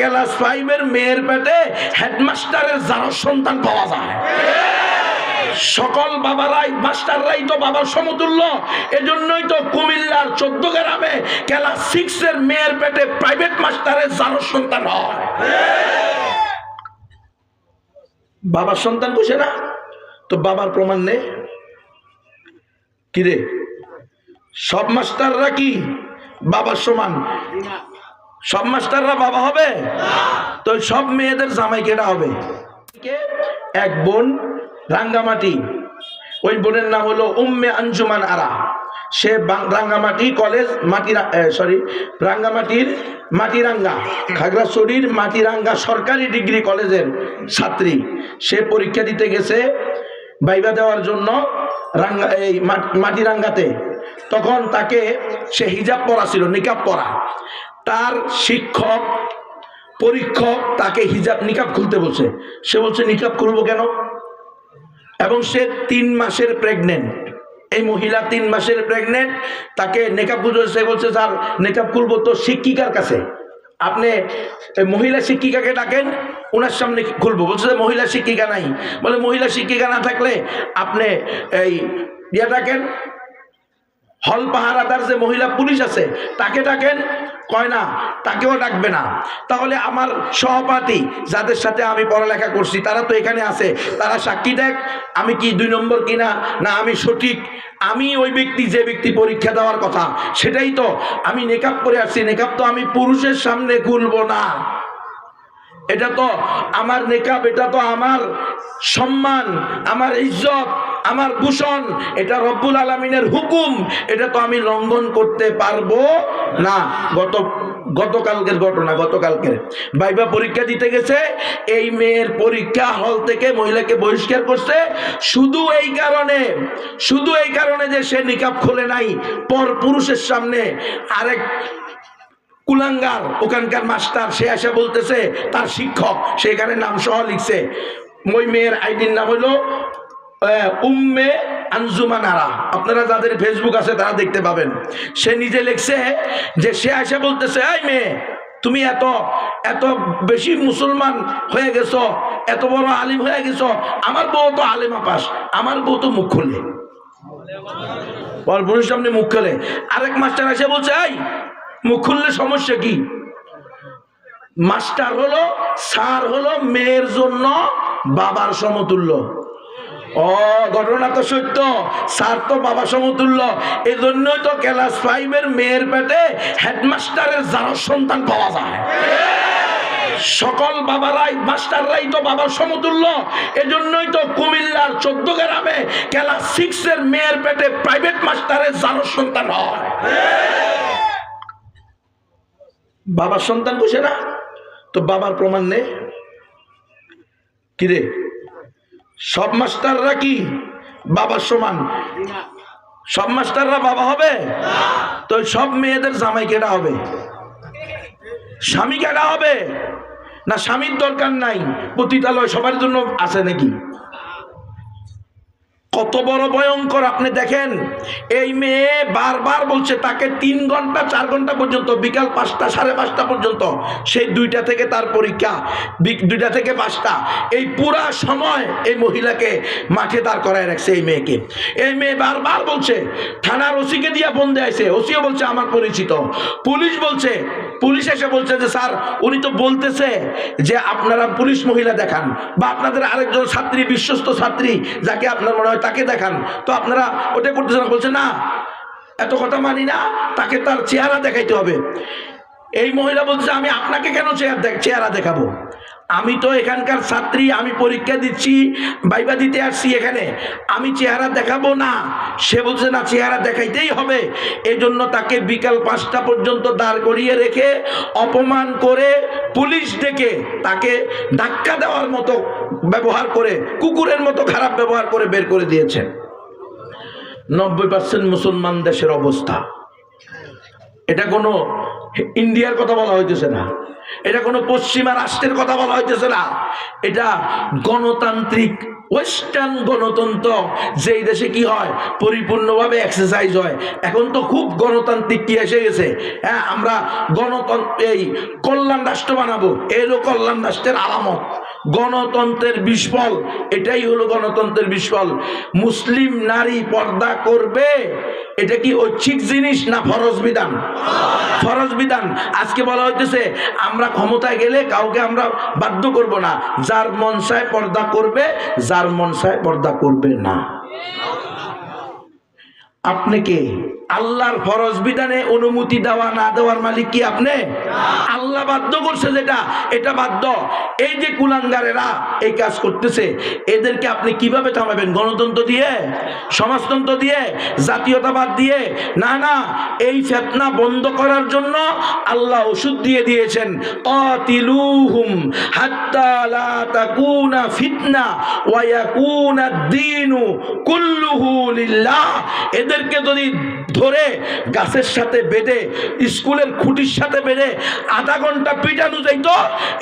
Class ফাইভের মেয়ের পেটে হেডমাস্টারের যারা সন্তান পাওয়া যায়। সকল বাবারাই, মাস্টাররাই তো বাবার সমতুল্য। এজন্যই তো কুমিল্লার চোদ্দ গ্রামে ক্লাস সিক্স এর মেয়ের পেটে প্রাইভেট মাস্টারের যারা সন্তান হয়। বাবার সন্তান বুঝে না? তো বাবার প্রমাণ নেই কিরে? সব মাস্টাররা কি? বাবার সমান? সব মাস্টাররা বাবা হবে? তো সব মেয়েদের জামাই কেটা হবে? এক বোন, রাঙ্গামাটি। ওই বোনের নাম হলো উম্মে আঞ্জুমান আরা। সে রাঙ্গামাটি কলেজ মাটি সরি রাঙ্গামাটির মাটিরাঙ্গা, খাগড়াছড়ির মাটিরাঙ্গা সরকারি ডিগ্রি কলেজের ছাত্রী। সে পরীক্ষা দিতে গেছে, বাইবা দেওয়ার জন্য রাঙ্গা এই মাট- মাটিরাঙ্গাতে। তখন তাকে সে হিজাব পরা ছিল, নিকাব পরা। তার শিক্ষক, পরীক্ষক তাকে হিজাব নিকাব খুলতে বলছে। সে বলছে, নিকাব খুলবো কেন? এবং সে তিন মাসের প্রেগনেন্ট এই মহিলা তিন মাসের প্রেগনেন্ট তাকে নেকাব খুলতে সে বলছে, স্যার, নেকাব খুলবো তো শিক্ষিকার কাছে। আপনি মহিলা শিক্ষিকাকে ডাকেন ওনার সামনে খুলবো। বলছে, মহিলা শিক্ষিকা নাই। বলে, মহিলা শিক্ষিকা না থাকলে আপনি এই ইয়ে ডাকেন হল পাহারাদার যে মহিলা পুলিশ আছে, তাকে ডাকেন, কয় না, তাকেও ডাকবে না। তাহলে আমার সহপাঠী যাদের সাথে আমি পড়ালেখা করছি, তারা তো এখানে আছে, তারা সাক্ষী দেখ, আমি কি দুই নম্বর কিনা, না আমি সঠিক? আমি ওই ব্যক্তি, যে ব্যক্তি পরীক্ষা দেওয়ার কথা, সেটাই তো। আমি নেকাপ করে আসছি নেকাপ তো আমি পুরুষের সামনে খুলবো না। এটা তো আমার নেকাব, এটা তো আমার সম্মান, আমার ইজ্জত। আমার ভূষণ, এটা রব্বুল আলমিনের হুকুম, এটা তো আমি লঙ্ঘন করতে পারব না। গত, গতকালকের ঘটনা, গতকালকের। বাইবা পরীক্ষা দিতে গেছে, এই মেয়ের পরীক্ষা হল থেকে মহিলাকে বহিষ্কার করছে। শুধু এই কারণে, শুধু এই কারণে যে সে নিকাব খোলে নাই, পর পুরুষের সামনে আরেক কুলাঙ্গার, ওখানকার মাস্টার, সে এসে বলতেছে, তার শিক্ষক সেখানে নাম সহ লিখছে। ওই মেয়ের আইডির নাম হলো উম্মে আঞ্জুমান আরা আপনারা যাদের ফেসবুক আছে তারা দেখতে পাবেন। সে নিজে লিখছে যে, সে এসে বলতেছে, এই মেয়ে, তুমি এত এত বেশি মুসলমান হয়ে গেছো, এত বড় আলিম হয়ে গেছো, আমার বউ তো আলিমা পাস আমার বউ তো মুখ খুলে। সামনে মুখ খোলে। আরেক মাস্টার এসে বলছে, এই, মুখ খুললে সমস্যা কি? মাস্টার হলো, স্যার হলো, মেয়ের জন্য বাবার সমতুল্য। ও, ঘটনা তো সত্য। স্যার তো বাবা সমতুল্য। এই জন্যই তো ক্লাস ফাইভের মেয়ের পেটে হেডমাস্টারের যারা সন্তান পাওয়া যায়। সকল বাবারাই, মাস্টাররাই তো বাবার সমতুল্য। এজন্যই তো কুমিল্লার চোদ্দ গ্রামে ক্লাস সিক্স এর মেয়ের পেটে প্রাইভেট মাস্টারের যারা সন্তান হয়। বাবার সন্তান বুঝে না? তো বাবার প্রমাণ নেই কিরে সব মাস্টাররা কি বাবার সমান? সব মাস্টাররা বাবা হবে? তো সব মেয়েদের জামাই কেটা হবে? স্বামী কেটা হবে? না, স্বামীর দরকার নাই। পতিতালয় সবার জন্য আছে নাকি? কত বড় ভয়ঙ্কর, আপনি দেখেন, এই মেয়ে বারবার বলছে, তাকে তিন ঘণ্টা, চার ঘণ্টা পর্যন্ত, বিকাল পাঁচটা, সাড়ে পাঁচটা পর্যন্ত সেই দুইটা থেকে তার পরীক্ষা দুইটা থেকে পাঁচটা, এই পুরা সময় এই মহিলাকে মাঠে দাঁড় করায় রাখছে এই মেয়েকে। এই মেয়ে বারবার বলছে, থানার ওসিকে দিয়া ফোন দেয়াছে ওসিও বলছে, আমার পরিচিত। পুলিশ বলছে পুলিশ এসে বলছে যে, স্যার, উনি তো বলতেছে যে আপনারা পুলিশ মহিলা দেখান বা আপনাদের আরেকজন ছাত্রী, বিশ্বস্ত ছাত্রী যাকে আপনার মনে হয় তাকে দেখান। তো আপনারা ওটা করতেছেন। বলছে, না, এত কথা মানি না, তাকে তার চেহারা দেখাইতে হবে। এই মহিলা বলছে আমি আপনাকে কেন চেহারা চেহারা দেখাবো? আমি তো এখানকার ছাত্রী, আমি পরীক্ষা দিচ্ছি, বাইবা দিতে আসছি এখানে। আমি চেহারা দেখাবো না। সে বলছে, না, চেহারা দেখাইতেই হবে। এজন্য তাকে বিকাল পাঁচটা পর্যন্ত দাঁড় করিয়ে রেখে অপমান করে পুলিশ ডেকে তাকে ধাক্কা দেওয়ার মতো ব্যবহার করে, কুকুরের মতো খারাপ ব্যবহার করে বের করে দিয়েছেন নব্বই পার্সেন্ট মুসলমান দেশের অবস্থা। এটা কোনো ইন্ডিয়ার কথা বলা হইতেছে না। এটা কোনো পশ্চিমা রাষ্ট্রের কথা বলা হইতেছে না। এটা গণতান্ত্রিক ওয়েস্টার্ন গণতন্ত্র, যেই দেশে কি হয়, পরিপূর্ণভাবে এক্সারসাইজ হয়। এখন তো খুব গণতান্ত্রিক কি এসে গেছে? হ্যাঁ আমরা গণতন্ত্র এই কল্যাণ রাষ্ট্র বানাবো। এলো কল্যাণ রাষ্ট্রের আলামত। গণতন্ত্রের বিস্ফল এটাই হলো গণতন্ত্রের বিস্ফল মুসলিম নারী পর্দা করবে, এটা কি ঐচ্ছিক জিনিস না ফরজ বিধান? ফরজ বিধান। আজকে বলা হইতেছে, আমরা ক্ষমতায় গেলে কাউকে আমরা বাধ্য করব না। যার মনসায় পর্দা করবে যার মনসায় পর্দা করবে না। আপনি কে? আল্লাহর ফরজ বিধানে অনুমতি দেওয়া না দেওয়ার মালিক কি আপনি? আল্লাহ বাধ্য করছে যেটা এটা বাধ্য। এই যে কুলাঙ্গারেরা এই কাজ করতেছে এদেরকে আপনি কীভাবে থামাবেন? গণতন্ত্র দিয়ে? সমাজতন্ত্র দিয়ে? জাতীয়তাবাদ দিয়ে? না না এই ফেতনা বন্ধ করার জন্য আল্লাহ ওষুধ দিয়ে দিয়েছেন অতিলুহুম হাত্তা লা তাকুনা ফিতনা ওয়া ইয়াকুনা দ্বীনু কুল্লুহু লিল্লাহ। এদেরকে যদি ধরে গাছের সাথে বেঁধে, স্কুলের খুঁটির সাথে বেঁধে আধা ঘণ্টা পিটানো যাইতো।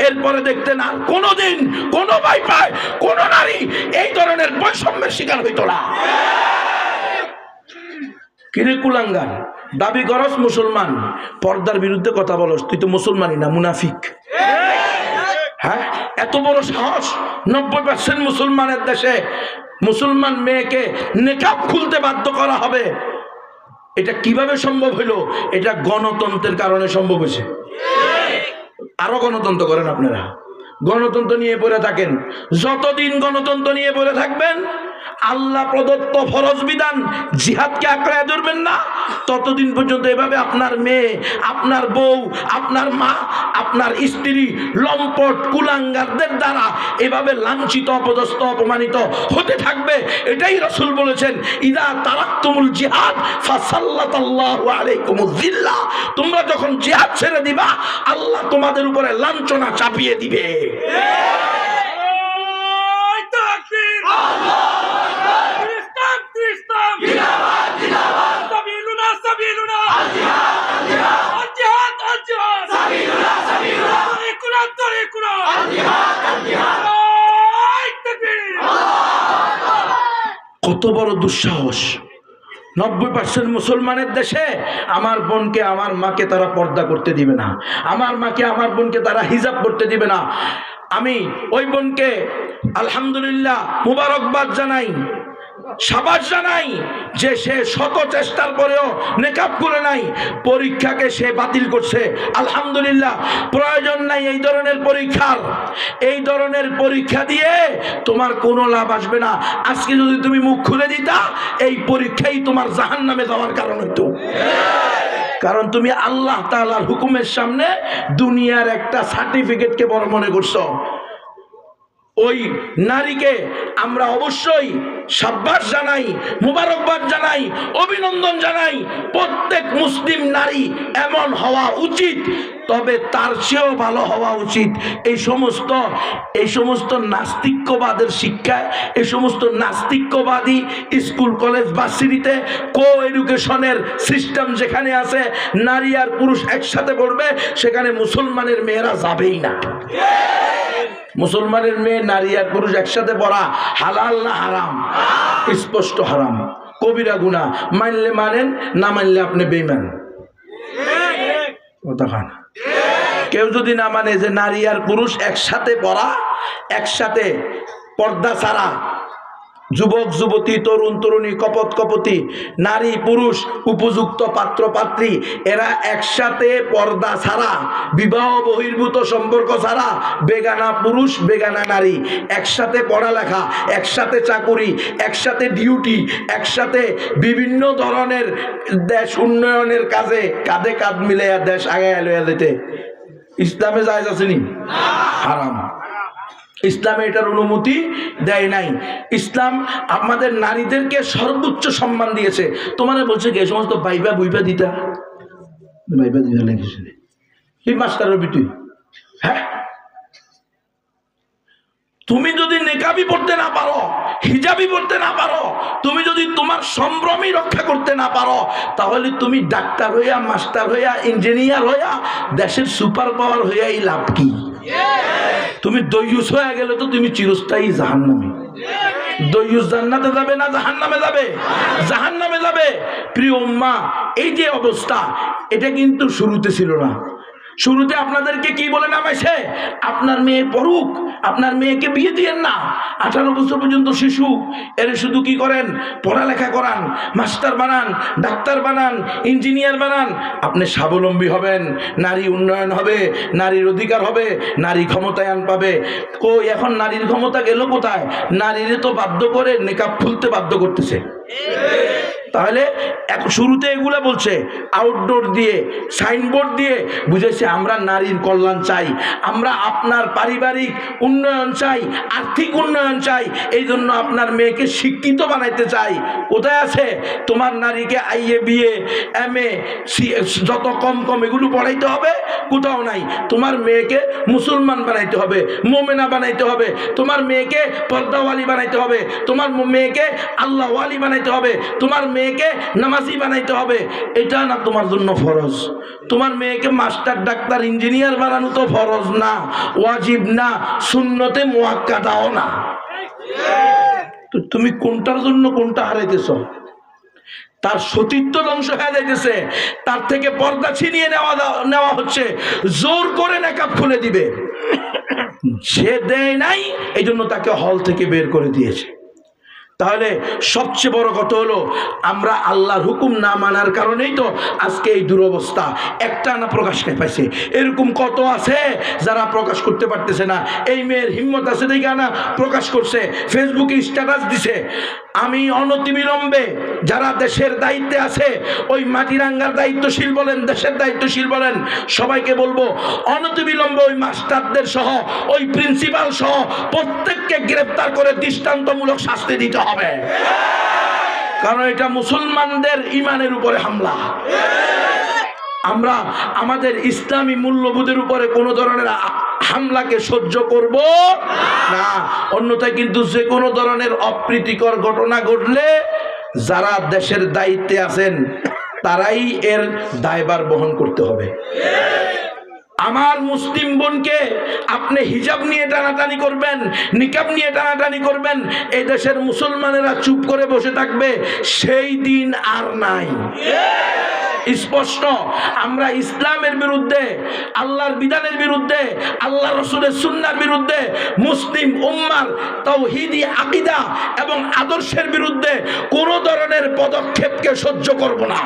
এরপরে দেখতেন আর কোনোদিন কোনো ভাই পায় কোনো নারী এই ধরনের বৈষম্যের শিকার হইতো না। কিরে কুলাঙ্গার? দাবি করস মুসলমান। পর্দার বিরুদ্ধে কথা বলস, তুই তো মুসলমানই না, মুনাফিক। হ্যাঁ? এত বড় সাহস? নব্বই পার্সেন্ট মুসলমানের দেশে মুসলমান মেয়েকে নেকাব খুলতে বাধ্য করা হবে। এটা কীভাবে সম্ভব হলো? এটা গণতন্ত্রের কারণে সম্ভব হয়েছে। আরও গণতন্ত্র করেন আপনারা। গণতন্ত্র নিয়ে পড়ে থাকেন। যতদিন গণতন্ত্র নিয়ে পড়ে থাকবেন আল্লাহ প্রদত্ত ফরজ বিধান, জিহাদকে আঁকড়ায় ধরবেন না। ততদিন পর্যন্ত এভাবে আপনার মেয়ে, আপনার বউ, আপনার মা, আপনার স্ত্রী, লম্পট, কুলাঙ্গারদের দ্বারা এভাবে লাঞ্ছিত, অপদস্থ, অপমানিত হতে থাকবে। এটাই রসুল বলেছেন, ইদা তারাক্তুমুল জিহাদ জিল্লাহ তোমরা যখন জিহাদ ছেড়ে দিবা, আল্লাহ তোমাদের উপরে লাঞ্ছনা চাপিয়ে দিবে। কত বড় দুঃসাহস। নব্বই পার্সেন্ট মুসলমানের দেশে আমার বোনকে, আমার মাকে তারা পর্দা করতে দিবে না। আমার মাকে, আমার বোনকে তারা হিজাব করতে দিবে না। আমি ওই বোনকে আলহামদুলিল্লাহ, মুবারকবাদ জানাই, সাবাস জানাই যে সে শত চেষ্টার পরেও নেকাব করে নাই, পরীক্ষাকে সে বাতিল করছে। আলহামদুলিল্লাহ, প্রয়োজন নাই এই ধরনের পরীক্ষার। এই ধরনের পরীক্ষা দিয়ে তোমার কোনো লাভ আসবে না। আজকে যদি তুমি মুখ খুলে দিতা, এই পরীক্ষাই তোমার জাহান নামে যাওয়ার কারণ হইতো। কারণ তুমি আল্লাহ তাআলার হুকুমের সামনে দুনিয়ার একটা সার্টিফিকেটকে বড় মনে করছ। ওই নারীকে আমরা অবশ্যই সাব্বাস জানাই, মুবারকবাদ জানাই, অভিনন্দন জানাই, প্রত্যেক মুসলিম নারী এমন হওয়া উচিত, তবে তার চেয়েও ভালো হওয়া উচিত। এই সমস্ত এই সমস্ত নাস্তিক্যবাদের শিক্ষায় এই সমস্ত নাস্তিক্যবাদী স্কুল, কলেজ, ভার্সিটিতে কো এডুকেশনের সিস্টেম যেখানে আছে, নারী আর পুরুষ একসাথে পড়বে, সেখানে মুসলমানের মেয়েরা যাবেই না। মুসলমানের মেয়ে, নারী আর পুরুষ একসাথে পড়া হালাল না হারাম? স্পষ্ট হারাম। কবিরা গুণা। মানলে মানেন, না মানলে আপনি বেইমান হয় কেউ যদি না মানে যে নারী আর পুরুষ একসাথে পড়া, একসাথে পর্দা ছাড়া যুবক, যুবতী, তরুণ, তরুণী, কপত, কপতি, নারী, পুরুষ, উপযুক্ত পাত্র, পাত্রী, এরা একসাথে পর্দা ছাড়া, বিবাহ বহির্ভূত সম্পর্ক ছাড়া, বেগানা পুরুষ, বেগানা নারী, একসাথে পড়ালেখা, একসাথে চাকুরি, একসাথে ডিউটি, একসাথে বিভিন্ন ধরনের দেশ উন্নয়নের কাজে কাঁধে কাঁধ মিলে দেশ আগে লইয়া যেতে। ইসলামে যায় আসেনি হারাম। ইসলামে এটার অনুমতি দেয় নাই। ইসলাম আমাদের নারীদেরকে সর্বোচ্চ সম্মান দিয়েছে। তোমার বলছে কি, এই সমস্ত বাইবা বুইবা দিতা? বাইবা দিতা লেগেছে কি মাস্টার হবি তুই? হ্যাঁ? তুমি যদি নেকাবি পড়তে না পারো, হিজাবি পড়তে না পারো, তুমি যদি তোমার সম্ভ্রমই রক্ষা করতে না পারো, তাহলে তুমি ডাক্তার হইয়া, মাস্টার হইয়া, ইঞ্জিনিয়ার হইয়া, দেশের সুপার পাওয়ার হইয়াই লাভ কি? তুমি দৈয়ুস হয়ে গেলে তো তুমি চিরস্থায়ী জাহান্নামী। দৈয়ুস জান্নাতে যাবে না জাহান্নামে যাবে? জাহান্নামে যাবে? প্রিয় উম্মা, এই যে অবস্থা, এটা কিন্তু শুরুতে ছিল না। শুরুতে আপনাদেরকে কি বলে নামাইছে? আপনার মেয়ে পড়ুক, আপনার মেয়েকে বিয়ে দিয়েন না। আঠারো বছর পর্যন্ত শিশু, এর শুধু কি করেন? পড়ালেখা করান, মাস্টার বানান, ডাক্তার বানান, ইঞ্জিনিয়ার বানান। আপনি স্বাবলম্বী হবেন, নারী উন্নয়ন হবে, নারীর অধিকার হবে, নারী ক্ষমতায়ন পাবে। কই এখন নারীর ক্ষমতা গেল কোথায়? নারীরে তো বাধ্য করে নেকাব খুলতে বাধ্য করতেছে। তাহলে শুরুতে এগুলা বলছে আউটডোর দিয়ে সাইনবোর্ড দিয়ে বুঝেছে আমরা নারীর কল্যাণ চাই, আমরা আপনার পারিবারিক উন্নয়ন চাই, আর্থিক উন্নয়ন চাই, এই জন্য আপনার মেয়েকে শিক্ষিত বানাইতে চাই। কোথায় আছে? তোমার নারীকে আইএ বিয়ে এম এ যত কম কম এগুলো পড়াইতে হবে, কোথাও নাই। তোমার মেয়েকে মুসলমান বানাইতে হবে, মোমেনা বানাইতে হবে, তোমার মেয়েকে পর্দাওয়ালি বানাইতে হবে, তোমার মেয়েকে আল্লাহওয়ালি বানাইতে হবে, তোমার মেয়েকে নামাজি বানাইতে হবে। এটা না তোমার জন্য ফরজ। তোমার মেয়েকে মাস্টার ডাক্তার, ইঞ্জিনিয়ার বানানো তো ফরজ না, ওয়াজিব না শূন্যতে মোয়াক্কা দাও না। তো তুমি কোনটার জন্য কোনটা হারাইতেছ? তার সতীত্ব ধ্বংস হয়ে যাইতেছে, তার থেকে পর্দা ছিনিয়ে নেওয়া নেওয়া হচ্ছে, জোর করে নাকাব খুলে দিবে। সে দেয় নাই এই জন্য তাকে হল থেকে বের করে দিয়েছে। তাহলে সবচেয়ে বড় কথা হলো? আমরা আল্লাহর হুকুম না মানার কারণেই তো আজকে এই দুরবস্থা। একটা না প্রকাশ পাইছে? এরকম কত আছে যারা প্রকাশ করতে পারতেছে না? এই মেয়ের হিম্মত আছে দেখে না প্রকাশ করছে, ফেসবুকে স্ট্যাটাস দিছে। আমি অনতিবিলম্বে যারা দেশের দায়িত্বে আছে, ওই মাটিরাঙ্গার দায়িত্বশীল বলেন, দেশের দায়িত্বশীল বলেন, সবাইকে বলব, অনতিবিলম্বে ওই মাস্টারদের সহ, ওই প্রিন্সিপাল সহ প্রত্যেককে গ্রেপ্তার করে দৃষ্টান্তমূলক শাস্তি দিতে হবে। কারণ এটা মুসলমানদের ইমানের উপরে হামলা। আমরা আমাদের ইসলামী মূল্যবোধের উপরে কোনো ধরনের হামলাকে সহ্য করব না। অন্যথায় কিন্তু যে কোনো ধরনের অপ্রীতিকর ঘটনা ঘটলে যারা দেশের দায়িত্বে আছেন, তারাই এর দায়বার বহন করতে হবে। আমার মুসলিম বোনকে আপনি হিজাব নিয়ে টানাটানি করবেন, নিকাব নিয়ে টানাটানি করবেন এই দেশের মুসলমানেরা চুপ করে বসে থাকবে, সেই দিন আর নাই। স্পষ্ট, আমরা ইসলামের বিরুদ্ধে, আল্লাহর বিধানের বিরুদ্ধে আল্লাহ রসুলের সুন্নার বিরুদ্ধে, মুসলিম উম্মার তৌহিদি আকিদা এবং আদর্শের বিরুদ্ধে কোনো ধরনের পদক্ষেপকে সহ্য করব না।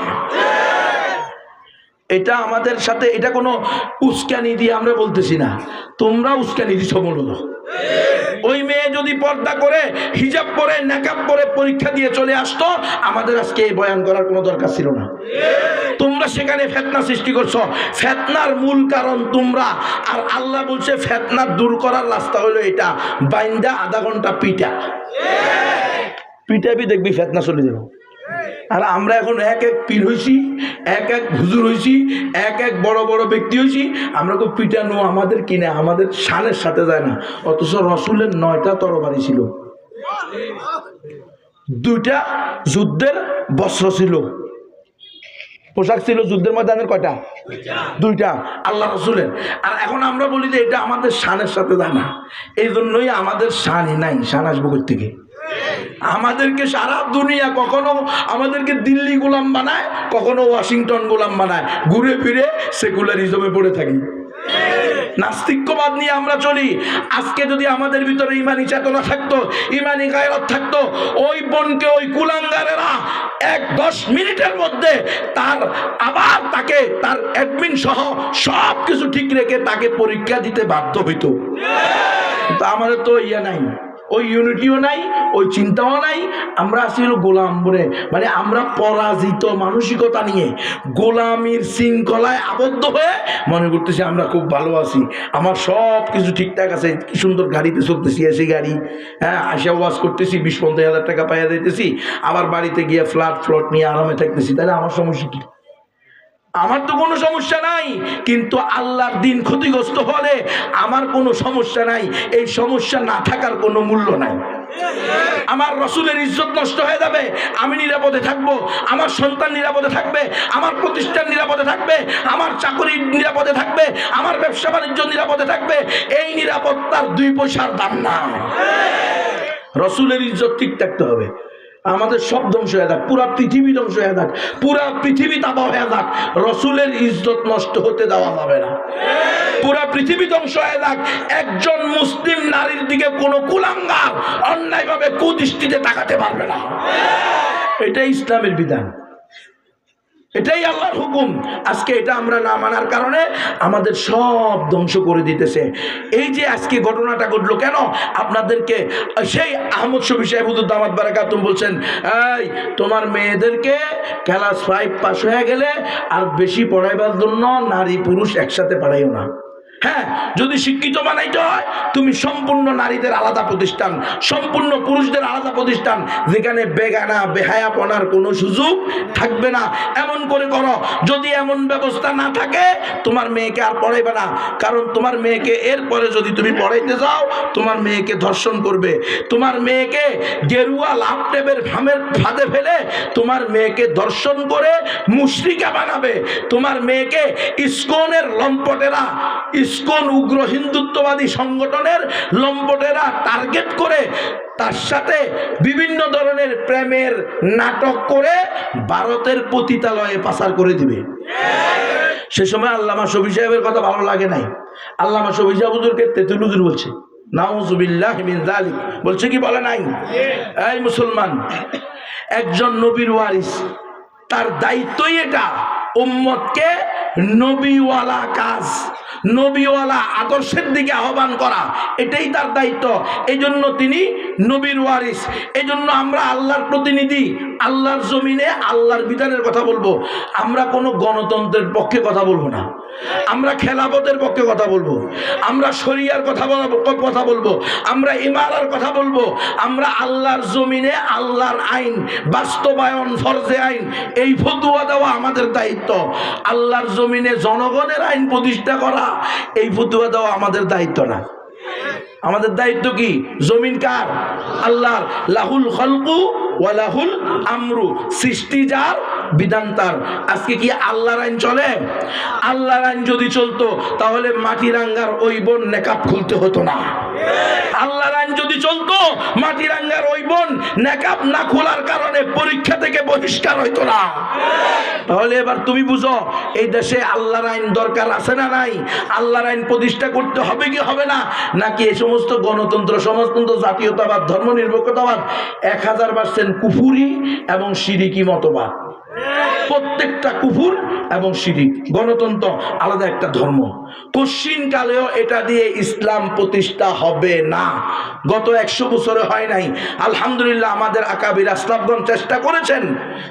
এটা আমাদের সাথে, এটা কোনো উস্কানি দিয়ে আমরা বলতেছি না। তোমরা উস্কানি দিছ মূলত ওই মেয়ে যদি পর্দা করে, হিজাব পরে, নেকাব পরে পরীক্ষা দিয়ে চলে আসতো, আমাদের আজকে এই বয়ান করার কোনো দরকার ছিল না। তোমরা সেখানে ফেতনা সৃষ্টি করছ। ফেতনার মূল কারণ তোমরা। আর আল্লাহ বলছে, ফেতনা দূর করার রাস্তা হলো এটা। বাইন্দা আধা ঘণ্টা পিটা পিটাবি দেখবি, ফেতনা চলে যাবে। আর আমরা এখন এক এক পীর হয়েছি এক এক হুজুর হয়েছি এক এক বড় বড় ব্যক্তি হয়েছি আমরা তো পিটানো আমাদের কিনে, আমাদের শানের সাথে যায় না। অথচ রসুলের নয়টা তরবারি ছিল। দুইটা যুদ্ধের বস্ত্র ছিল। পোশাক ছিল যুদ্ধের ময়দানের কয়টা? দুইটা। আল্লাহ রসুলের। আর এখন আমরা বলি যে এটা আমাদের শানের সাথে যায় না। এই জন্যই আমাদের শানই নাই, শান আসব থেকে আমাদেরকে সারা দুনিয়া কখনো আমাদেরকে দিল্লি গোলাম বানায়, কখনো ওয়াশিংটন গোলাম বানায়। ঘুরে ফিরে সেকুলারিজমে পড়ে থাকি। নাস্তিক্যবাদ নিয়ে আমরা চলি। আজকে যদি আমাদের ভিতরে ইমানি চেতনা থাকতো, ইমানি গায়রত থাকতো, ওই বোনকে ওই কুলাঙ্গারেরা এক দশ মিনিটের মধ্যে তার আবার তাকে, তার অ্যাডমিন সহ সব কিছু ঠিক রেখে তাকে পরীক্ষা দিতে বাধ্য হইতো। আমাদের তো ইয়ে নাই। ওই ইউনিটিও নাই, ওই চিন্তাও নাই। আমরা আছি হলো গোলাম বলে। মানে আমরা পরাজিত মানসিকতা নিয়ে গোলামির শৃঙ্খলায় আবদ্ধ হয়ে মনে করতেছি আমরা খুব ভালো আছি। আমার সব কিছু ঠিকঠাক আছে, কি সুন্দর গাড়িতে চলতেছি, এসে গাড়ি। হ্যাঁ আসা ওয়াজ করতেছি, বিশ পঞ্চাশ হাজার টাকা পাইয়া দিতেছি। আবার বাড়িতে গিয়ে ফ্ল্যাট ফ্লট নিয়ে আরামে থাকতেছি। তাহলে আমার সমস্যা কি? আমার তো কোনো সমস্যা নাই, কিন্তু আল্লাহর দিন ক্ষতিগ্রস্ত হলে আমার কোনো সমস্যা নাই। এই সমস্যা না থাকার কোনো মূল্য নাই। আমার রসুলের ইজ্জত নষ্ট হয়ে যাবে, আমি নিরাপদে থাকব, আমার সন্তান নিরাপদে থাকবে, আমার প্রতিষ্ঠান নিরাপদে থাকবে, আমার চাকরি নিরাপদে থাকবে, আমার ব্যবসা বাণিজ্য নিরাপদে থাকবে, এই নিরাপত্তার দুই পয়সার দাম না রসুলের ইজ্জত ঠিক থাকতে হবে। আমাদের সব ধ্বংস হয়ে যাক, পুরা পৃথিবী ধ্বংস হয়ে যাক, পুরা পৃথিবী তাবা হয়ে যাক, রসুলের ইজ্জত নষ্ট হতে দেওয়া যাবে না। পুরা পৃথিবী ধ্বংস হয়ে যাক, একজন মুসলিম নারীর দিকে কোনো কুলাঙ্গার অন্যায়ভাবে কুদৃষ্টিতে তাকাতে পারবে না। এটা ইসলামের বিধান। এটাই আল্লাহর হুকুম। আজকে এটা আমরা না মানার কারণে আমাদের সব ধ্বংস করে দিতেছে। এই যে আজকে ঘটনাটা ঘটলো কেন? আপনাদেরকে সেই আহমদ শফি সাহেব আহমদ দামাত বারাকাতুম বলছেন, এই, তোমার মেয়েদেরকে ক্লাস ফাইভ পাস হয়ে গেলে আর বেশি পড়াইবার জন্য নারী পুরুষ একসাথে পড়াইও না। হ্যাঁ যদি শিক্ষিত বানাইতে হয়, তুমি সম্পূর্ণ নারীদের আলাদা প্রতিষ্ঠান, সম্পূর্ণ পুরুষদের আলাদা প্রতিষ্ঠান, যেখানে বেগানা, বেহায়াপনার কোনো সুযোগ থাকবে না। এমন করে করো, যদি এমন ব্যবস্থা না থাকে, তোমার মেয়েকে আর পড়াইবে না। কারণ তোমার মেয়েকে এরপরে যদি তুমি পড়াইতে যাও, তোমার মেয়েকে ধর্ষণ করবে। তোমার মেয়েকে গেরুয়া লাভটেবের ফামের ফাঁদে ফেলে তোমার মেয়েকে ধর্ষণ করে মুশরিকা বানাবে। তোমার মেয়েকে ইস্কনের লম্পটেরা ইস্কন উগ্র হিন্দুত্ববাদী সংগঠনের লম্পটেরা টার্গেট করে তার সাথে বিভিন্ন ধরনের প্রেমের নাটক করে ভারতের পতিতালয়ে পাচার করে দিবে। সে সময় আল্লামা শফি সাহেবের কথা ভালো লাগে নাই। আল্লামা শফি সাহেব হুজুরকে তেতুল বলছে বলছে কি বলে নাই? এই মুসলমান, একজন নবীর ওয়ারিস, তার দায়িত্বই এটা, উম্মতকে নবীওয়ালা কাজ। নবীওয়ালা আদর্শের দিকে আহ্বান করা, এটাই তার দায়িত্ব। এই জন্য তিনি নবীর ওয়ারিস। এই জন্য আমরা আল্লাহর প্রতিনিধি, আল্লাহর জমিনে, আল্লাহর বিধানের কথা বলব। আমরা কোনো গণতন্ত্রের পক্ষে কথা বলব না। আমরা খেলাপথের পক্ষে কথা বলব। আমরা শরিয়ার কথা কথা বলব। আমরা ইমারার কথা বলব। আমরা আল্লাহর জমিনে আল্লাহর আইন, বাস্তবায়ন ফরজে আইন, এই ফতুয়া দেওয়া আমাদের দায়িত্ব। আল্লাহর জমিনে জনগণের আইন প্রতিষ্ঠা করা, এই ফতুয়া দেওয়া আমাদের দায়িত্ব না। আমাদের দায়িত্ব কি? জমিন কার? আল্লাহর। লাহুল খলকু ওয়ালাহুল আমরু, সৃষ্টি যার, বিধান তার। আজকে কি আল্লাহর আইন চলে? আল্লাহর আইন যদি চলতো, তাহলে মাটিরাঙ্গার ওই বোন নেকাপ খুলতে হতো না। আল্লাহর আইন যদি চলতো মাটিরাঙ্গার ওই বোন নেকাপ না খোলার কারণে পরীক্ষা থেকে বহিষ্কার হইতো না। তাহলে এবার তুমি বুঝো, এই দেশে আল্লাহর আইন দরকার আছে না নাই? আল্লাহর আইন প্রতিষ্ঠা করতে হবে কি হবে না? নাকি এই সমস্ত গণতন্ত্র, সমাজতন্ত্র, জাতীয়তাবাদ, ধর্মনিরপেক্ষতাবাদ, এক হাজার পার্সেন্ট কুফুরি এবং সিরিকি মতবাদ? প্রত্যেকটা কুফুর এবং শিরিক। গণতন্ত্র আলাদা একটা ধর্ম। কশ্চিন কালেও এটা দিয়ে ইসলাম প্রতিষ্ঠা হবে না। গত একশো বছরে হয় নাই। আলহামদুলিল্লাহ আমাদের আকাবির আসলাফগণ চেষ্টা করেছেন।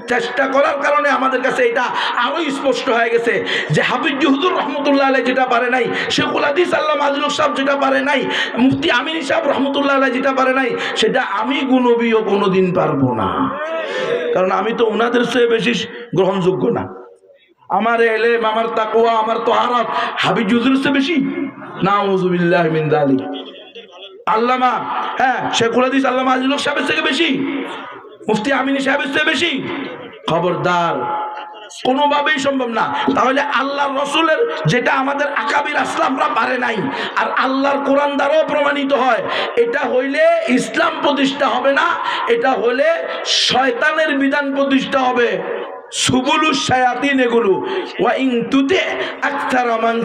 চেষ্টা করার কারণে আমাদের কাছে এটা আরও স্পষ্ট হয়ে গেছে যে হাবিজ জহুদুর রহমতুল্লাহ আলাই যেটা পারে নাই, শেখুল হাদিস আল্লাহ মাজলুক সাহেব যেটা পারে নাই, মুফতি আমিন সাহেব রহমতুল্লাহ আলাই যেটা পারে নাই, সেটা আমি গুনবীও কোনোদিন পারব না। কারণ আমি তো ওনাদের চেয়ে বেশি গ্রহণযোগ্য না। আমার এলেম, আমার তাকুয়া আমার তোহারত হাবিজ হুজুর চেয়ে বেশি? না ওজুবিল্লাহ দালিক। আল্লামা হ্যাঁ শেখুল হাদিস আল্লামা আজিলুক সাহেবের থেকে বেশি? মুফতি আমিনী সাহেবের চেয়ে বেশি? খবরদার কোনোভাবেই সম্ভব না। তাহলে আল্লাহ রসুলের যেটা আমাদের আকাবির আসলামরা পারে নাই, আর আল্লাহর কোরআন দ্বারাও প্রমাণিত হয়, এটা হইলে ইসলাম প্রতিষ্ঠা হবে না, এটা হলে শয়তানের বিধান প্রতিষ্ঠা হবে। এগুলো।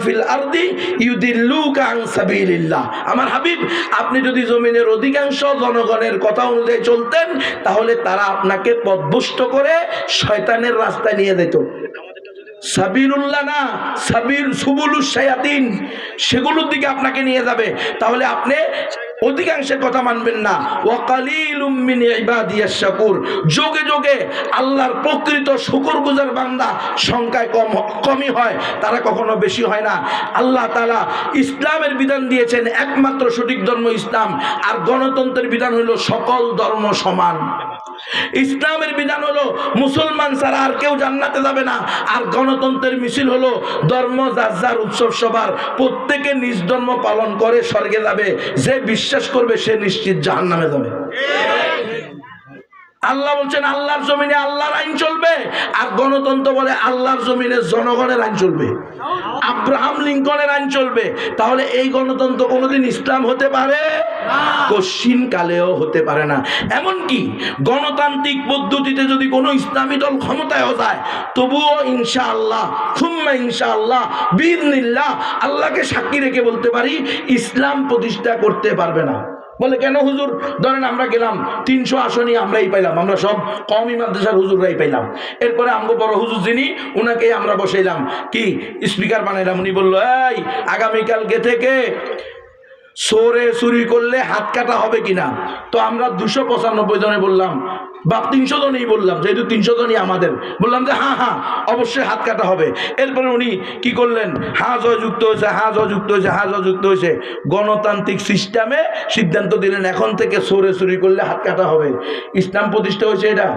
ফিল আমার হাবিব, আপনি যদি জমিনের অধিকাংশ জনগণের কথা অনুযায়ী চলতেন, তাহলে তারা আপনাকে পদভুষ্ট করে শয়তানের রাস্তায় নিয়ে যেত। সাবিরুল্লাহ না সাবির সুবুলু সেগুলোর দিকে আপনাকে নিয়ে যাবে। তাহলে আপনি অধিকাংশের কথা মানবেন না। ওয়াকালিলুম মিন ইবাদিয়াশ শাকুর যোগে যোগে আল্লাহর প্রকৃত শুকুর গুজার বান্দা সংখ্যায় কম কমই হয়, তারা কখনো বেশি হয় না। আল্লাহ তালা ইসলামের বিধান দিয়েছেন একমাত্র সঠিক ধর্ম ইসলাম, আর গণতন্ত্রের বিধান হলো সকল ধর্ম সমান। ইসলামের বিধান হলো, মুসলমান ছাড়া আর কেউ জান্নাতে যাবে না। আর গণতন্ত্রের মিছিল হলো, ধর্ম যার যার উৎসব সবার, প্রত্যেকে নিজ ধর্ম পালন করে স্বর্গে যাবে। যে বিশ্বাস করবে, সে নিশ্চিত জাহান্নামে যাবে। আল্লাহ বলছেন আল্লাহর জমিনে আল্লাহর আইন চলবে। আর গণতন্ত্র বলে আল্লাহর জমিনে জনগণের আইন চলবে। আব্রাহাম লিঙ্কনের আইন চলবে। তাহলে এই গণতন্ত্র কোনোদিন ইসলাম হতে পারে? কশিন কালেও হতে পারে না। এমনকি গণতান্ত্রিক পদ্ধতিতে যদি কোনো ইসলামী দল ক্ষমতায় যায় তবুও ইনশাআল্লাহ খুম্মা ইনশা ইনশাআল্লাহ বিদিনিল্লাহ আল্লাহকে সাক্ষী রেখে বলতে পারি ইসলাম প্রতিষ্ঠা করতে পারবে না। বলে, কেন হুজুর? ধরেন আমরা গেলাম, তিনশো আসনই আমরাই পাইলাম, আমরা সব কমই মাদ্রাসার হুজুররাই পাইলাম। এরপরে আমগো বড় হুজুর যিনি, উনাকেই আমরা বসাইলাম। কি? স্পিকার বানাইলাম, উনি বলল, এই, আগামীকালকে থেকে সোরে চুরি করলে হাত কাটা হবে কিনা? তো আমরা দুশো পঁচানব্বই জনে বললাম বা তিনশো জনই বললাম, যেহেতু তিনশো জনই আমাদের। বললাম যে হ্যাঁ হ্যাঁ অবশ্যই হাত কাটা হবে। এরপরে উনি কি করলেন? হ্যাঁ যুক্ত হয়েছে হ্যাঁ যুক্ত হয়েছে হ্যাঁ যুক্ত হয়েছে। গণতান্ত্রিক সিস্টেমে সিদ্ধান্ত দিলেন, এখন থেকে সোরে চুরি করলে হাত কাটা হবে। ইসলাম প্রতিষ্ঠা হয়েছে এটা?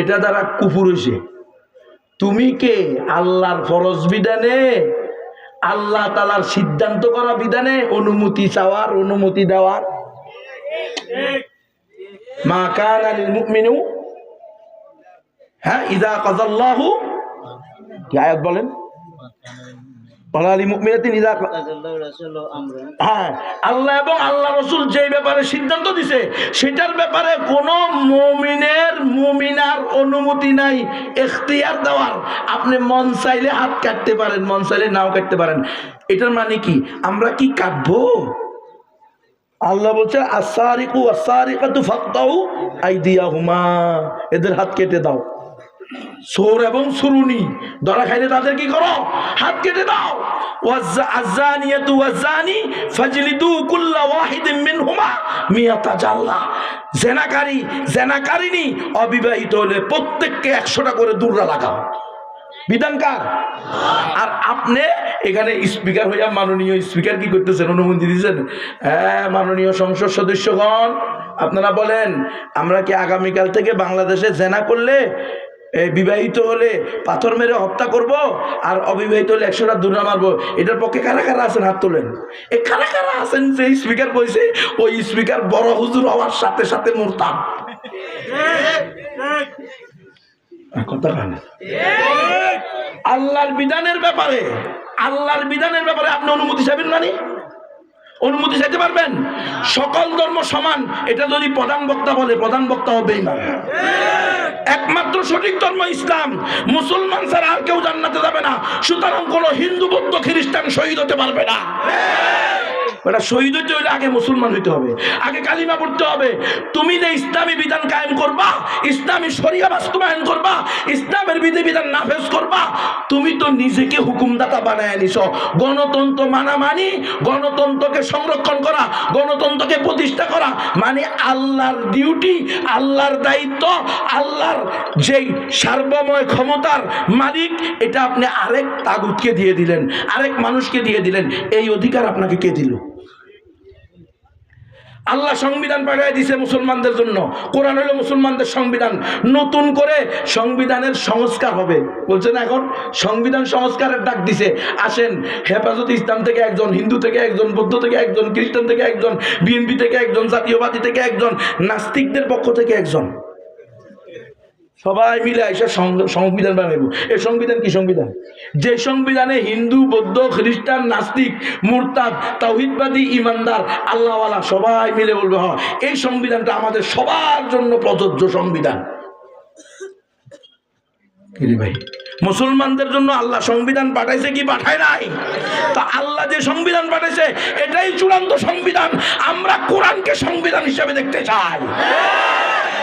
এটা দ্বারা কুপুর হয়েছে। তুমি কে? আল্লাহর ফরজ বিধানে আল্লাহ তালার সিদ্ধান্ত করা বিধানে অনুমতি চাওয়ার, অনুমতি দেওয়ার। মা কান হ্যাঁ ইদা কাজাল্লাহু বলেন? হ্যাঁ আল্লাহ এবং আল্লাহ রসুল যেই ব্যাপারে সিদ্ধান্ত দিছে, সেটার ব্যাপারে কোনো মুমিনের, মুমিনার অনুমতি নাই, এখতিয়ার দেওয়ার। আপনি মন চাইলে হাত কাটতে পারেন, মন চাইলে নাও কাটতে পারেন। এটার মানে কি? আমরা কি কাটবো? আল্লাহ বলছে আসারিকু আসারিকা তু ফাকতাউ আইদিয়াহুমা। এদের হাত কেটে দাও। সোর এবং সুরুনি। ধরা খাইলে তাদের কি করো? হাত কেটে দাও। কুল্লা জেনাকারিনী অবিবাহিত হলে প্রত্যেককে একশোটা করে লাগাও। আর আপনি এখানে স্পিকার মাননীয় স্পিকার কি করতেছেন? অনুমতি হ্যাঁ মাননীয় সংসদ সদস্যগণ, আপনারা বলেন, আমরা কি আগামীকাল থেকে বাংলাদেশে জেনা করলে এ, বিবাহিত হলে পাথর মেরে হত্যা করব আর অবিবাহিত হলে একশোটা দূরা মারবো। এটার পক্ষে কারা কারা আছেন? হাত তোলেন। এ কারা কারা আছেন? যে স্পিকার বলছে ওই স্পিকার বড় হুজুর হওয়ার সাথে সাথে মরতাম আল্লাহর বিধানের ব্যাপারে আল্লাহর বিধানের ব্যাপারে আপনি অনুমতি চাইবেন মানে? অনুমতি চাইতে পারবেন? সকল ধর্ম সমান। এটা যদি প্রধান বক্তা বলে, প্রধান বক্তা হবেই না। একমাত্র সঠিক ধর্ম ইসলাম। মুসলমান ছাড়া আর কেউ জান্নাতে যাবে না। সুতরাং কোনো হিন্দু, বৌদ্ধ, খ্রিস্টান শহীদ হতে পারবে না। এটা শহীদ হইতে হইলে আগে মুসলমান হইতে হবে। আগে কালিমা পড়তে হবে। তুমি যে ইসলামী বিধান কায়েম করবা, ইসলামী শরিয়া বাস্তবায়ন করবা, ইসলামের বিধি বিধান নাফেজ করবা, তুমি তো নিজেকে হুকুমদাতা বানায় নিছ। গণতন্ত্র মানা মানি, গণতন্ত্রকে সংরক্ষণ করা, গণতন্ত্রকে প্রতিষ্ঠা করা মানে আল্লাহর ডিউটি আল্লাহর দায়িত্ব, আল্লাহর যেই সার্বময় ক্ষমতার মালিক, এটা আপনি আরেক তাগুতকে দিয়ে দিলেন, আরেক মানুষকে দিয়ে দিলেন। এই অধিকার আপনাকে কে দিল? আল্লাহ সংবিধান পাঠিয়ে দিছে মুসলমানদের জন্য। কোরআন হলো মুসলমানদের সংবিধান। নতুন করে সংবিধানের সংস্কার হবে। বলছেন এখন? সংবিধান সংস্কারের ডাক দিছে। আসেন, হেফাজত ইসলাম থেকে একজন, হিন্দু থেকে একজন, বৌদ্ধ থেকে একজন, খ্রিস্টান থেকে একজন, বিএনপি থেকে একজন, জাতীয়বাদী থেকে একজন, নাস্তিকদের পক্ষ থেকে একজন। সবাই মিলে এসে সংবিধান বানাইব। এই সংবিধান কি সংবিধান? যে সংবিধানে হিন্দু, বৌদ্ধ, খ্রিস্টান, নাস্তিক, মুরতাদ তাহিদবাদী ইমানদার, আল্লাহওয়ালা সবাই মিলে বলবে হ এই সংবিধানটা আমাদের সবার জন্য প্রযোজ্য সংবিধান। ভাই? মুসলমানদের জন্য আল্লাহ সংবিধান পাঠাইছে কি পাঠায় নাই? তা আল্লাহ যে সংবিধান পাঠাইছে, এটাই চূড়ান্ত সংবিধান। আমরা কোরআনকে সংবিধান হিসাবে দেখতে চাই।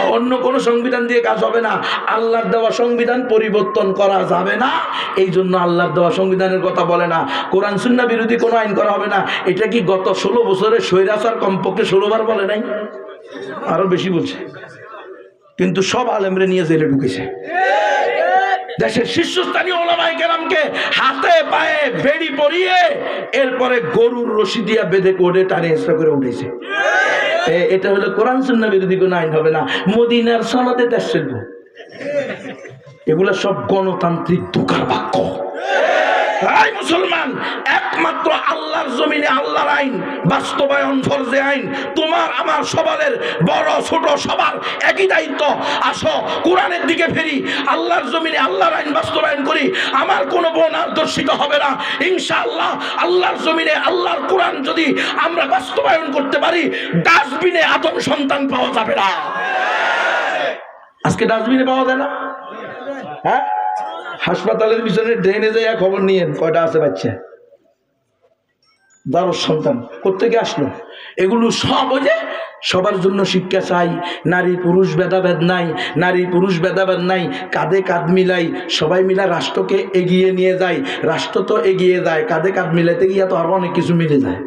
অন্য কোনো সংবিধান দিয়ে কাজ হবে না। আল্লাহর দেওয়া সংবিধান পরিবর্তন করা যাবে না। এই জন্য আল্লাহর দেওয়া সংবিধানের কথা বলে না। কোরআন সুন্না বিরোধী কোনো আইন করা হবে না। এটা কি গত ষোলো বছরে স্বৈরাচার কমপক্ষে ষোলোবার বলে নাই? আরও বেশি বলছে। কিন্তু সব আলেমরে নিয়ে জেলে ঢুকেছে। দেশের শীর্ষস্থানীয় ওলামাই কেরামকে হাতে, পায়ে বেড়ি পরিয়ে এরপরে গরুর রশি দিয়া বেঁধে কোড়ে টানে এসরা করে উঠেছে। এটা হলো কোরআন সুন্না বিরোধী কোনো আইন হবে না। মদিনার সনদে দেশ এগুলো সব গণতান্ত্রিক দুকার বাক্য। এই মুসলমান, একমাত্র আল্লাহর জমিনে আল্লাহর আইন, বাস্তবায়ন ফরজে আইন, তোমার আমার সবারের বড় ছোট সবার একই দায়িত্ব। আসো, কোরআনের দিকে ফেরি, আল্লাহর জমিনে আল্লাহর আইন বাস্তবায়ন করি, আমার কোনো বোন আর দর্শিত হবে না। ইনশাআল্লাহ, আল্লাহর জমিনে আল্লাহর কোরআন যদি আমরা বাস্তবায়ন করতে পারি, ডাস্টবিনে আদম সন্তান পাওয়া যাবে না। আজকে ডাস্টবিনে পাওয়া যায় না? হ্যাঁ? হাসপাতালের পিছনে ড্রেনে যাইয়া খবর নিয়েন, কয়টা আছে বাচ্চা? দ্বারস সন্তান কোথেকে আসলো? এগুলো সব যে সবার জন্য শিক্ষা চাই, নারী পুরুষ ভেদাভেদ নাই, নারী পুরুষ ভেদাভেদ নাই, কাঁধে কাঁধ মিলাই সবাই মিলা রাষ্ট্রকে এগিয়ে নিয়ে যায়, রাষ্ট্র তো এগিয়ে যায়, কাঁধে কাঁধ মিলাইতে গিয়ে তো আরও অনেক কিছু মিলে যায়।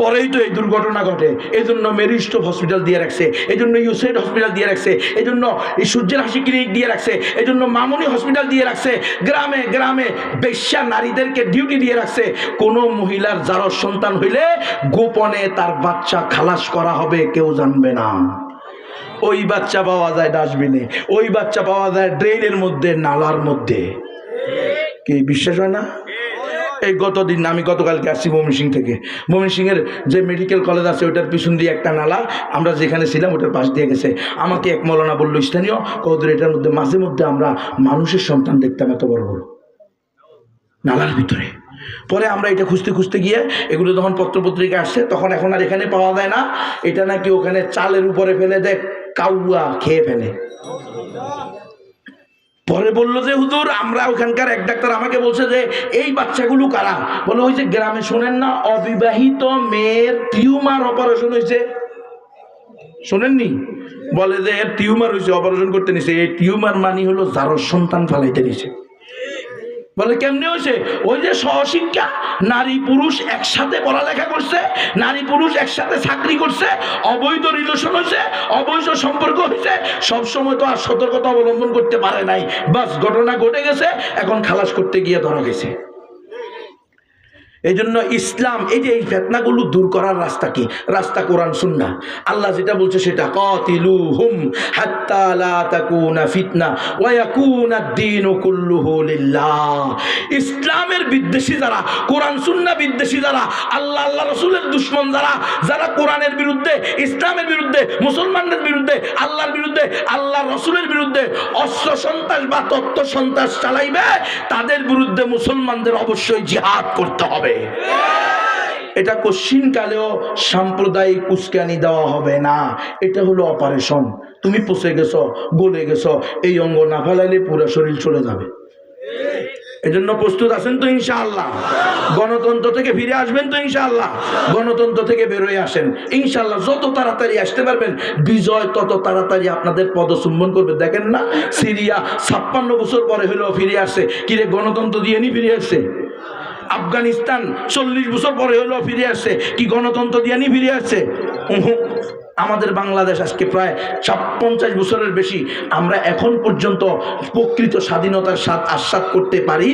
পরেই তো এই দুর্ঘটনা ঘটে। এই জন্য মেরিস্টোপ হসপিটাল দিয়ে রাখছে এই জন্য ইউসাইড হসপিটাল দিয়ে রাখছে এই জন্য এই সূর্যের হাসি ক্লিনিক দিয়ে রাখছে এই জন্য মামনি হসপিটাল দিয়ে রাখছে। গ্রামে গ্রামে বেশ্যা নারীদেরকে ডিউটি দিয়ে রাখছে। কোনো মহিলার যার সন্তান হইলে গোপনে তার বাচ্চা খালাস করা হবে, কেউ জানবে না। ওই বাচ্চা পাওয়া যায় ডাস্টবিনে, ওই বাচ্চা পাওয়া যায় ড্রেনের মধ্যে, নালার মধ্যে। কি, বিশ্বাস হয় না? এই গতদিন আমি গতকালকে আসছি ময়মনসিং থেকে। ময়মনসিংয়ের যে মেডিকেল কলেজ আছে ওটার পিছন দিয়ে একটা নালা, আমরা যেখানে ছিলাম, ওটার পাশ দিয়ে গেছে। আমাকে এক মৌলানা বলল, স্থানীয় কৌদের এটার মধ্যে মাঝে মধ্যে আমরা মানুষের সন্তান দেখতাম এত বড় বড়। নালার ভিতরে। পরে আমরা এটা খুঁজতে খুঁজতে গিয়ে, এগুলো যখন পত্রপত্রিকা আসছে, তখন এখন আর এখানে পাওয়া যায় না। এটা নাকি ওখানে চালের উপরে ফেলে দেয়, কাউয়া খেয়ে ফেলে। পরে বলল যে, হুজুর, আমরা ওখানকার এক ডাক্তার আমাকে বলছে যে, এই বাচ্চাগুলো কারা? বলে, ওই যে গ্রামে শোনেন না, অবিবাহিত মেয়ের টিউমার অপারেশন হয়েছে। শোনেননি? বলে যে টিউমার হয়েছে, অপারেশন করতে নিছে। এই টিউমার মানি হলো যারো সন্তান ফালাইতে নিছে। বলে, কেমনে হয়েছে? ওই যে সহশিক্ষা নারী পুরুষ একসাথে পড়ালেখা করছে, নারী পুরুষ একসাথে চাকরি করছে, অবৈধ রিলেশন হয়েছে, অবৈধ সম্পর্ক হয়েছে, সবসময় তো আর সতর্কতা অবলম্বন করতে পারে নাই। বাস, ঘটনা ঘটে গেছে, এখন খালাস করতে গিয়ে ধরা গেছে। এই জন্য ইসলাম, এই যে এই ফেতনাগুলো দূর করার রাস্তা কি? রাস্তা কোরআন, সুন্না। আল্লাহ যেটা বলছে সেটা ইসলামের বিদ্বেষী যারা, কোরআন, সুন্না বিদ্বেষী যারা, আল্লাহ আল্লাহ রাসূলের দুশমন যারা যারা কোরআনের বিরুদ্ধে, ইসলামের বিরুদ্ধে, মুসলমানদের বিরুদ্ধে, আল্লাহর বিরুদ্ধে আল্লাহ রসুলের বিরুদ্ধে অস্ত্র সন্ত্রাস বা তত্ত্ব সন্ত্রাস চালাইবে, তাদের বিরুদ্ধে মুসলমানদের অবশ্যই জিহাদ করতে হবে। এটা কশ্চিন কালেও সাম্প্রদায়িক উস্কানি দেওয়া হবে না। এটা হলো অপারেশন তুমি পচে গেছো, গলে গেছো, এই অঙ্গ না ফেলাইলে পুরো শরীর চলে যাবে। এজন্য প্রস্তুত আছেন তো ইনশাআল্লাহ। গণতন্ত্র থেকে ফিরে আসবেন তো ইনশাআল্লাহ। গণতন্ত্র থেকে বেরোয় আসেন। ইনশাআল্লাহ যত তাড়াতাড়ি আসতে পারবেন, বিজয় তত তাড়াতাড়ি আপনাদের পদচুম্বন করবে। দেখেন না, সিরিয়া ছাপ্পান্ন বছর পরে হলেও ফিরে আসছে। কিরে, গণতন্ত্র দিয়ে নি ফিরে আসছে? আফগানিস্তান চল্লিশ বছর পরে হলেও ফিরে আসছে। কি গণতন্ত্র দিয়ে নি ফিরে আসছে। আমাদের বাংলাদেশ আজকে প্রায় পঞ্চাশ বছরের বেশি। আমরা এখন পর্যন্ত প্রকৃত স্বাধীনতার স্বাদ আস্বাদ করতে পারি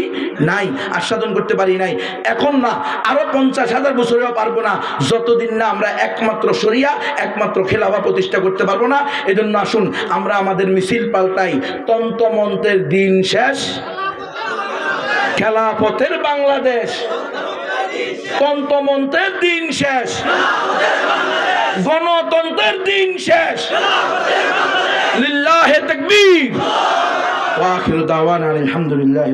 নাই, আস্বাদন করতে পারি নাই। এখন না আরও পঞ্চাশ হাজার বছরেও পারব না। যতদিন না আমরা একমাত্র সরিয়া একমাত্র খেলাফা প্রতিষ্ঠা করতে পারব না। এজন্য আসুন, আমরা আমাদের মিছিল পাল্টাই। তন্ত্রমন্ত্রের দিন শেষ। খেলাপথের বাংলাদেশ। তন্ত্রমন্ত্রের দিন শেষ। গণতন্ত্রের দিন শেষ। লিল্লাহে তকবীর। ওয়া দাওয়ান আলহামদুলিল্লাহ